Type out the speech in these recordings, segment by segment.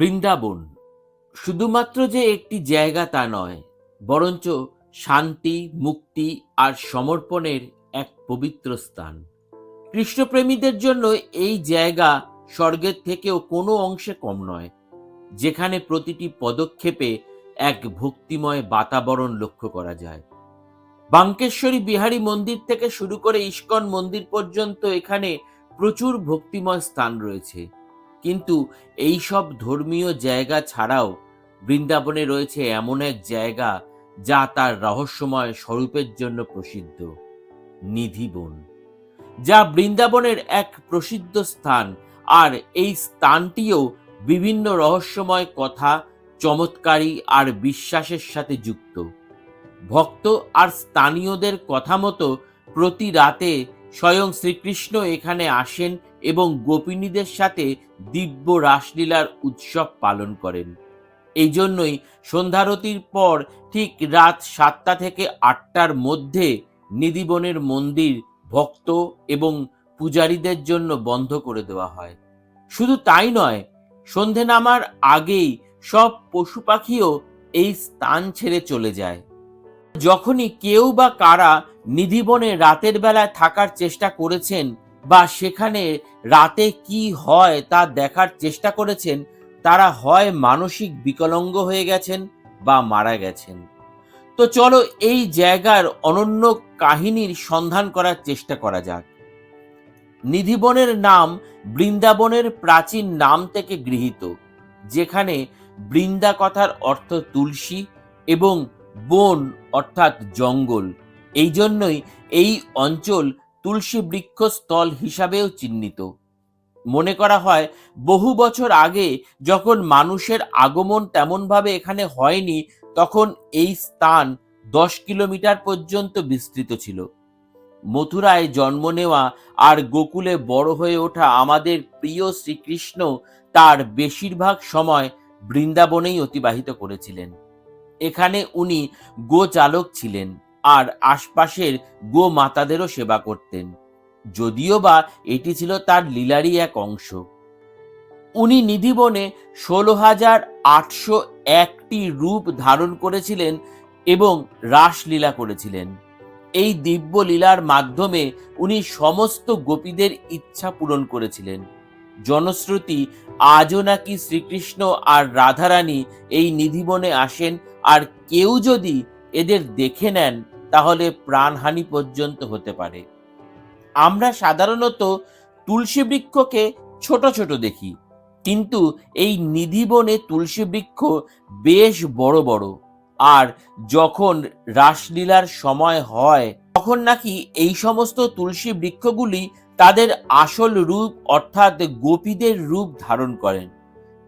বৃন্দাবন। শুধুমাত্র যে একটি জায়গা তা নয়, বরঞ্চ শান্তি, মুক্তি আর সমর্পণের এক পবিত্র স্থান। কৃষ্ণপ্রেমীদের জন্য এই জায়গা স্বর্গের থেকেও কোনো অংশে কম নয়, যেখানে প্রতিটি পদক্ষেপে এক ভক্তিময় বাতাবরণ লক্ষ্য করা যায়। বাঙ্কেশ্বরী বিহারী মন্দির থেকে শুরু করে ইস্কন মন্দির পর্যন্ত এখানে প্রচুর ভক্তিময় স্থান রয়েছে। কিন্তু এই সব ধর্মীয় জায়গা ছাড়াও বৃন্দাবনে রয়েছে এমন এক জায়গা যা তার রহস্যময় স্বরূপের জন্য প্রসিদ্ধ, নিধিবন, যা বৃন্দাবনের এক প্রসিদ্ধ স্থান। আর এই স্থানটিও বিভিন্ন রহস্যময় কথা, চমৎকারী আর বিশ্বাসের সাথে যুক্ত। ভক্ত আর স্থানীয়দের কথা মতো প্রতি রাতে স্বয়ং শ্রীকৃষ্ণ এখানে আসেন এবং গোপিনীদের সাথে দিব্য রাসলীলার উৎসব পালন করেন। এই জন্যই সন্ধ্যারতির পর ঠিক রাত সাতটা থেকে আটটার মধ্যে নিধিবনের মন্দির ভক্ত এবং পূজারীদের জন্য বন্ধ করে দেওয়া হয়। শুধু তাই নয়, সন্ধে নামার আগেই সব পশু পাখিও এই স্থান ছেড়ে চলে যায়। যখনই কেউ বা কারা নিধিবনে রাতের বেলায় থাকার চেষ্টা করেছেন বা সেখানে রাতে কি হয় তা দেখার চেষ্টা করেছেন, তারা হয় মানসিক বিকলঙ্গ হয়ে গেছেন বা মারা গেছেন। তো চলো এই জায়গার অনন্য কাহিনীর সন্ধান করার চেষ্টা করা যাক। নিধিবনের নাম বৃন্দাবনের প্রাচীন নাম থেকে গৃহীত, যেখানে বৃন্দা কথার অর্থ তুলসী এবং বন অর্থাৎ জঙ্গল। এই জন্যই এই অঞ্চল তুলসী বৃক্ষ স্থল হিসাবেও চিহ্নিত। মনে করা হয়, বহু বছর আগে যখন মানুষের আগমন তেমনভাবে এখানে হয়নি, তখন এই স্থান দশ কিলোমিটার পর্যন্ত বিস্তৃত ছিল। মথুরায় জন্ম নেওয়া আর গোকুলে বড় হয়ে ওঠা আমাদের প্রিয় শ্রীকৃষ্ণ তার বেশিরভাগ সময় বৃন্দাবনেই অতিবাহিত করেছিলেন। এখানে উনি গোচালক ছিলেন। আর আশপাশের গো মাতাদেরও সেবা করতেন। যদিও বা এটি ছিল তার লীলারই এক অংশ। উনি নিধিবনে ষোলো হাজার আটশো একটি রূপ ধারণ করেছিলেন এবং রাসলীলা করেছিলেন। এই দিব্য লীলার মাধ্যমে উনি সমস্ত গোপীদের ইচ্ছা পূরণ করেছিলেন। জনশ্রুতি, আজও নাকি শ্রীকৃষ্ণ আর রাধারানী এই নিধিবনে আসেন, আর কেউ যদি এদের দেখে নেন, তাহলে প্রাণহানি পর্যন্ত হতে পারে। আমরা সাধারণত তুলসী বৃক্ষকে ছোট ছোট দেখি, কিন্তু এই নিধিবনে তুলসী বৃক্ষ বেশ বড় বড়। আর যখন রাসলীলার সময় হয়, তখন নাকি এই সমস্ত তুলসী বৃক্ষগুলি তাদের আসল রূপ, অর্থাৎ গোপীদের রূপ ধারণ করেন।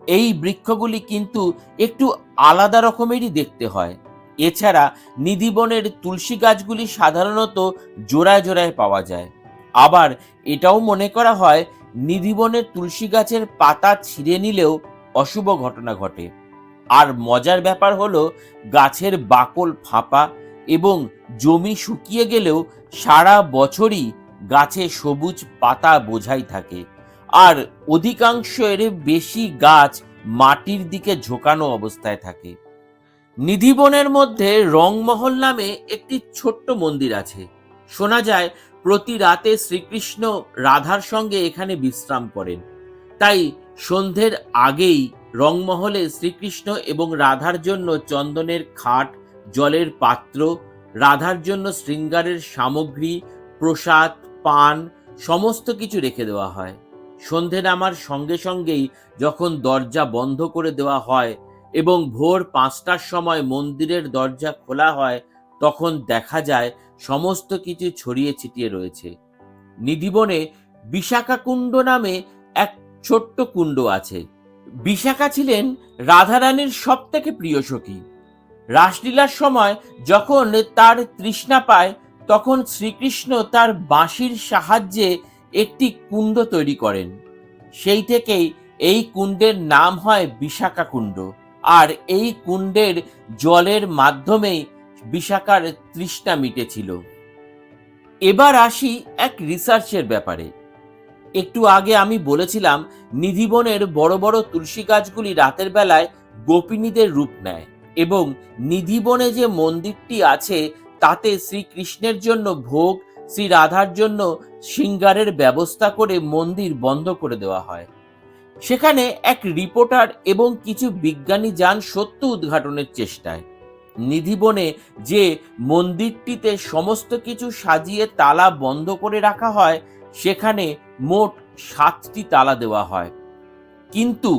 এই বৃক্ষগুলি কিন্তু একটু আলাদা রকমেরই দেখতে হয়। এছাড়া নিধিবনের তুলসী গাছগুলি সাধারণত জোড়ায় জোড়ায় পাওয়া যায়। আবার এটাও মনে করা হয়, নিধিবনের তুলসী গাছের পাতা ছিঁড়ে নিলেও অশুভ ঘটনা ঘটে। আর মজার ব্যাপার হলো, গাছের বাকল ফাঁপা এবং জমি শুকিয়ে গেলেও সারা বছরই গাছে সবুজ পাতা বোঝাই থাকে। আর অধিকাংশ এর বেশি গাছ মাটির দিকে ঝোকানো অবস্থায় থাকে। নিধিবনের মধ্যে রংমহল নামে একটি ছোট্ট মন্দির আছে। শোনা যায়, প্রতি রাতে শ্রীকৃষ্ণ রাধার সঙ্গে এখানে বিশ্রাম করেন। তাই সন্ধ্যের আগেই রংমহলে শ্রীকৃষ্ণ এবং রাধার জন্য চন্দনের খাট, জলের পাত্র, রাধার জন্য শৃঙ্গারের সামগ্রী, প্রসাদ, পান, সমস্ত কিছু রেখে দেওয়া হয়। সন্ধে নামার সঙ্গে সঙ্গেই যখন দরজা বন্ধ করে দেওয়া হয় এবং ভোর পাঁচটার সময় মন্দিরের দরজা খোলা হয়, তখন দেখা যায় সমস্ত কিছু ছড়িয়ে ছিটিয়ে রয়েছে। নিধিবনে বিশাখা কুণ্ড নামে এক ছোট্ট কুণ্ড আছে। বিশাখা ছিলেন রাধারানীর সব থেকে প্রিয় সখী। রাসলীলার সময় যখন তার তৃষ্ণা পায়, তখন শ্রীকৃষ্ণ তার বাঁশির সাহায্যে একটি কুণ্ড তৈরি করেন। সেই থেকেই এই কুণ্ডের নাম হয় বিশাখা কুণ্ড আর এই কুণ্ডের জলের মাধ্যমেই বিশাখার তৃষ্ণা মিটেছিল। এবার আসি এক রিসার্চের ব্যাপারে। একটু আগে আমি বলেছিলাম, নিধিবনের বড় বড় তুলসী গাছগুলি রাতের বেলায় গোপিনীদের রূপ নেয় এবং নিধিবনে যে মন্দিরটি আছে, তাতে শ্রীকৃষ্ণের জন্য ভোগ, শ্রী রাধার জন্য সিঙ্গারের ব্যবস্থা করে মন্দির বন্ধ করে দেওয়া হয়। সেখানে এক রিপোর্টার এবং কিছু বিজ্ঞানী যান সত্য উদ্ঘাটনের চেষ্টায়। নিধিবনে যে মন্দিরটিতে সমস্ত কিছু সাজিয়ে তালা বন্ধ করে রাখা হয়, সেখানে মোট সাতটি তালা দেওয়া হয়। কিন্তু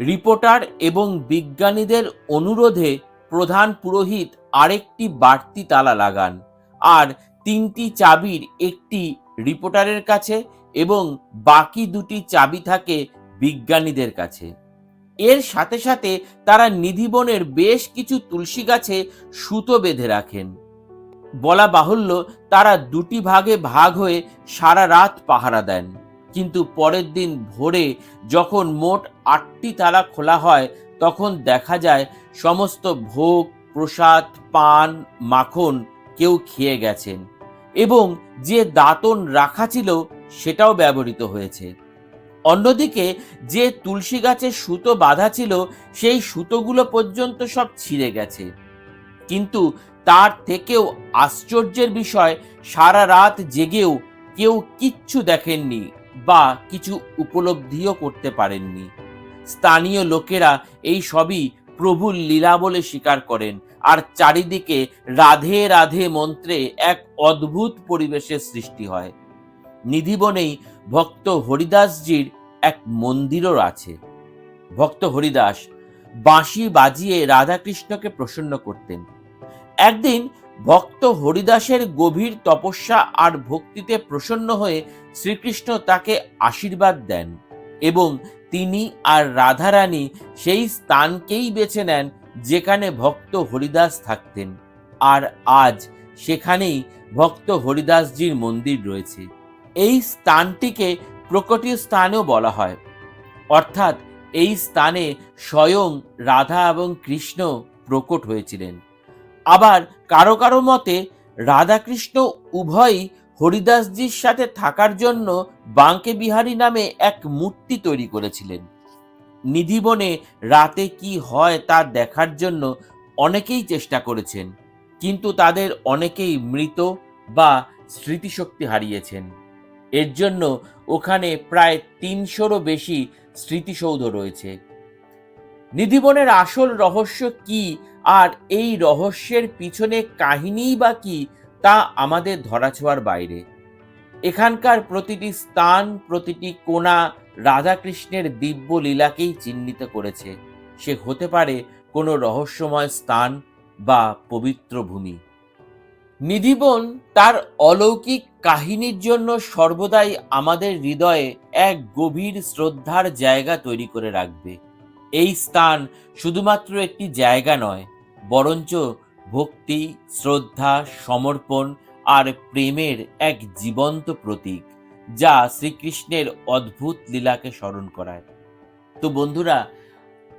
রিপোর্টার এবং বিজ্ঞানীদের অনুরোধে প্রধান পুরোহিত আরেকটি বাড়তি তালা লাগান আর তিনটি চাবির একটি রিপোর্টারের কাছে এবং বাকি দুটি চাবি থাকে বিজ্ঞানীদের কাছে। এর সাথে সাথে তারা নিধিবনের বেশ কিছু তুলসী গাছে সুতো বেঁধে রাখেন। বলা বাহুল্য, তারা দুটি ভাগে ভাগ হয়ে সারা রাত পাহারা দেন। কিন্তু পরের দিন ভোরে যখন মোট আটটি তালা খোলা হয়, তখন দেখা যায় সমস্ত ভোগ, প্রসাদ, পান, মাখন কেউ খেয়ে গেছেন এবং যে দাঁতন রাখা ছিল, সেটাও ব্যবহৃত হয়েছে। অন্যদিকে যে তুলসী গাছে সুতো বাঁধা ছিল, সেই সুতোগুলো পর্যন্ত সব ছিঁড়ে গেছে। কিন্তু তার থেকেও আশ্চর্যের বিষয়, সারা রাত জেগেও কেউ কিচ্ছু দেখেননি বা কিছু উপলব্ধিও করতে পারেননি। স্থানীয় লোকেরা এই সবই প্রভুর লীলা বলে স্বীকার করেন আর চারিদিকে রাধে রাধে মন্ত্রে এক অদ্ভুত পরিবেশের সৃষ্টি হয়। নিধিবনেই ভক্ত হরিদাসজির এক মন্দিরও আছে। ভক্ত হরিদাস বাঁশি বাজিয়ে রাধাকৃষ্ণকে প্রসন্ন করতেন। একদিন ভক্ত হরিদাসের গভীর তপস্যা আর ভক্তিতে প্রসন্ন হয়ে শ্রীকৃষ্ণ তাকে আশীর্বাদ দেন এবং তিনি আর রাধারানী সেই স্থানকেই বেছে নেন যেখানে ভক্ত হরিদাস থাকতেন। আর আজ সেখানেই ভক্ত হরিদাসজির মন্দির রয়েছে। এই স্থানটিকে প্রকটীয় স্থানেও বলা হয়। অর্থাৎ এই স্থানে স্বয়ং রাধা এবং কৃষ্ণ প্রকট হয়েছিলেন। আবার কারও কারও মতে, রাধাকৃষ্ণ উভয়ই হরিদাসজির সাথে থাকার জন্য বাঙ্কে বিহারী নামে এক মূর্তি তৈরি করেছিলেন। নিধিবনে রাতে কি হয় তা দেখার জন্য অনেকেই চেষ্টা করেছেন, কিন্তু তাদের অনেকেই মৃত বা স্মৃতিশক্তি হারিয়েছেন। এর জন্য ওখানে প্রায় তিনশোরও বেশি স্মৃতিসৌধ রয়েছে। নিধিবনের আসল রহস্য কি আর এই রহস্যের পিছনে কাহিনীই বা কি তা আমাদের ধরাছোঁয়ার বাইরে। এখানকার প্রতিটি স্থান, প্রতিটি কোণা রাধাকৃষ্ণের দিব্য লীলাকেই চিহ্নিত করেছে। সে হতে পারে কোনো রহস্যময় স্থান বা পবিত্র ভূমি। নিধিবন তার অলৌকিক কাহিনীর জন্য সর্বদাই আমাদের হৃদয়ে এক গভীর শ্রদ্ধার জায়গা তৈরি করে রাখবে। এই স্থান শুধুমাত্র একটি জায়গা নয়, বরঞ্চ ভক্তি, শ্রদ্ধা, সমর্পণ আর প্রেমের এক জীবন্ত প্রতীক, যা শ্রীকৃষ্ণের অদ্ভুত লীলাকে স্মরণ করায়। তো বন্ধুরা,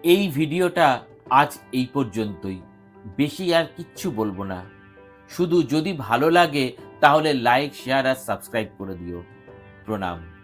এই ভিডিওটা আজ এই পর্যন্তই। বেশি আর কিচ্ছু বলব না। শুধু যদি ভালো লাগে তাহলে লাইক শেয়ার আর সাবস্ক্রাইব করে দিও। প্রণাম।